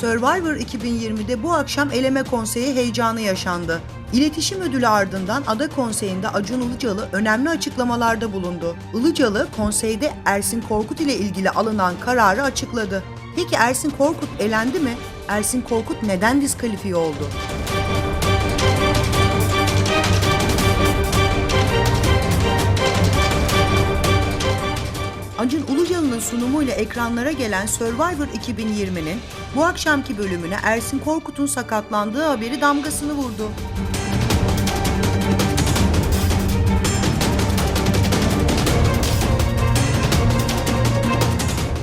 Survivor 2020'de bu akşam eleme konseyi heyecanı yaşandı. İletişim ödülü ardından ada konseyinde Acun Ilıcalı önemli açıklamalarda bulundu. Ilıcalı konseyde Ersin Korkut ile ilgili alınan kararı açıkladı. Peki Ersin Korkut elendi mi? Ersin Korkut neden diskalifiye oldu? Acun Ilıcalı'nın sunumuyla ekranlara gelen Survivor 2020'nin bu akşamki bölümüne Ersin Korkut'un sakatlandığı haberi damgasını vurdu.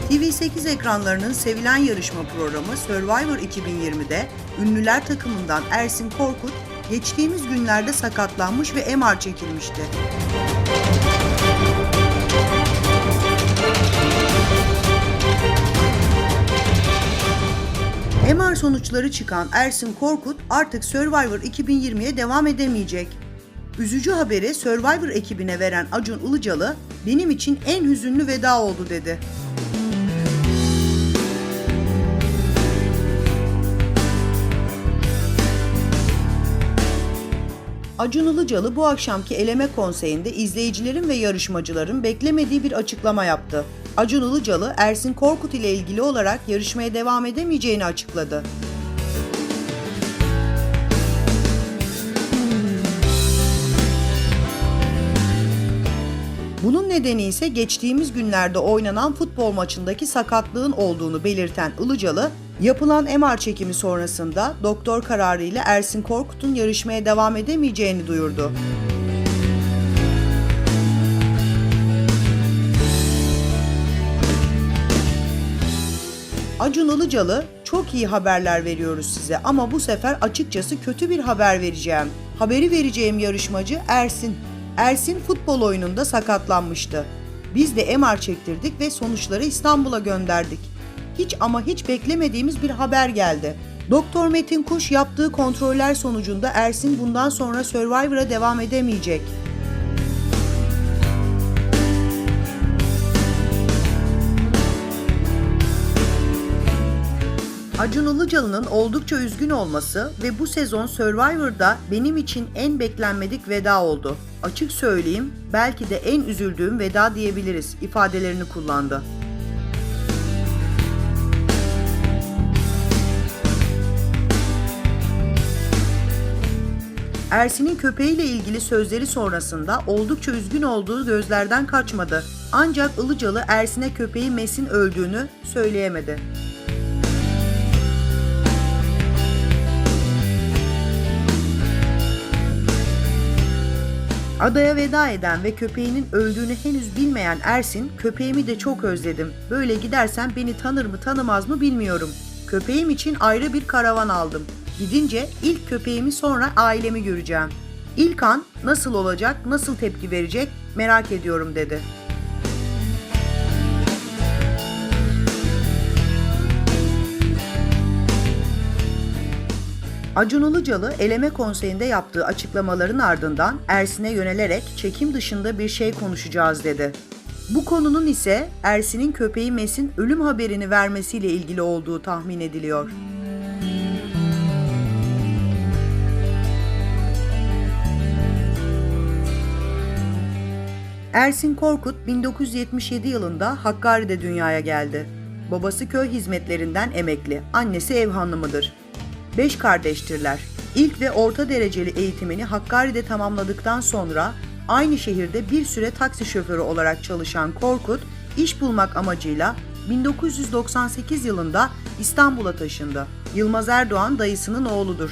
TV8 ekranlarının sevilen yarışma programı Survivor 2020'de ünlüler takımından Ersin Korkut geçtiğimiz günlerde sakatlanmış ve MR çekilmişti. Sonuçları çıkan Ersin Korkut artık Survivor 2020'ye devam edemeyecek. Üzücü haberi Survivor ekibine veren Acun Ilıcalı, benim için en hüzünlü veda oldu dedi. Acun Ilıcalı bu akşamki eleme konseyinde izleyicilerin ve yarışmacıların beklemediği bir açıklama yaptı. Acun Ilıcalı, Ersin Korkut ile ilgili olarak yarışmaya devam edemeyeceğini açıkladı. Bunun nedeni ise geçtiğimiz günlerde oynanan futbol maçındaki sakatlığın olduğunu belirten Ilıcalı, yapılan MR çekimi sonrasında doktor kararıyla Ersin Korkut'un yarışmaya devam edemeyeceğini duyurdu. Acun Ilıcalı, çok iyi haberler veriyoruz size ama bu sefer açıkçası kötü bir haber vereceğim. Haberi vereceğim yarışmacı Ersin. Ersin futbol oyununda sakatlanmıştı. Biz de MR çektirdik ve sonuçları İstanbul'a gönderdik. Hiç ama hiç beklemediğimiz bir haber geldi. Doktor Metin Kuş yaptığı kontroller sonucunda Ersin bundan sonra Survivor'a devam edemeyecek. Acun Ilıcalı'nın oldukça üzgün olması ve bu sezon Survivor'da benim için en beklenmedik veda oldu. Açık söyleyeyim, belki de en üzüldüğüm veda diyebiliriz ifadelerini kullandı. Ersin'in köpeğiyle ilgili sözleri sonrasında oldukça üzgün olduğu gözlerden kaçmadı. Ancak Ilıcalı Ersin'e köpeği Mes'in öldüğünü söyleyemedi. Adaya veda eden ve köpeğinin öldüğünü henüz bilmeyen Ersin, köpeğimi de çok özledim. Böyle gidersen beni tanır mı tanımaz mı bilmiyorum. Köpeğim için ayrı bir karavan aldım. Gidince ilk köpeğimi sonra ailemi göreceğim. İlk an nasıl olacak, nasıl tepki verecek merak ediyorum dedi. Acun Ilıcalı eleme konseyinde yaptığı açıklamaların ardından Ersin'e yönelerek çekim dışında bir şey konuşacağız dedi. Bu konunun ise Ersin'in köpeği Mes'in ölüm haberini vermesiyle ilgili olduğu tahmin ediliyor. Ersin Korkut 1977 yılında Hakkari'de dünyaya geldi. Babası köy hizmetlerinden emekli, annesi ev hanımıdır. Beş kardeştirler. İlk ve orta dereceli eğitimini Hakkari'de tamamladıktan sonra aynı şehirde bir süre taksi şoförü olarak çalışan Korkut, iş bulmak amacıyla 1998 yılında İstanbul'a taşındı. Yılmaz Erdoğan dayısının oğludur.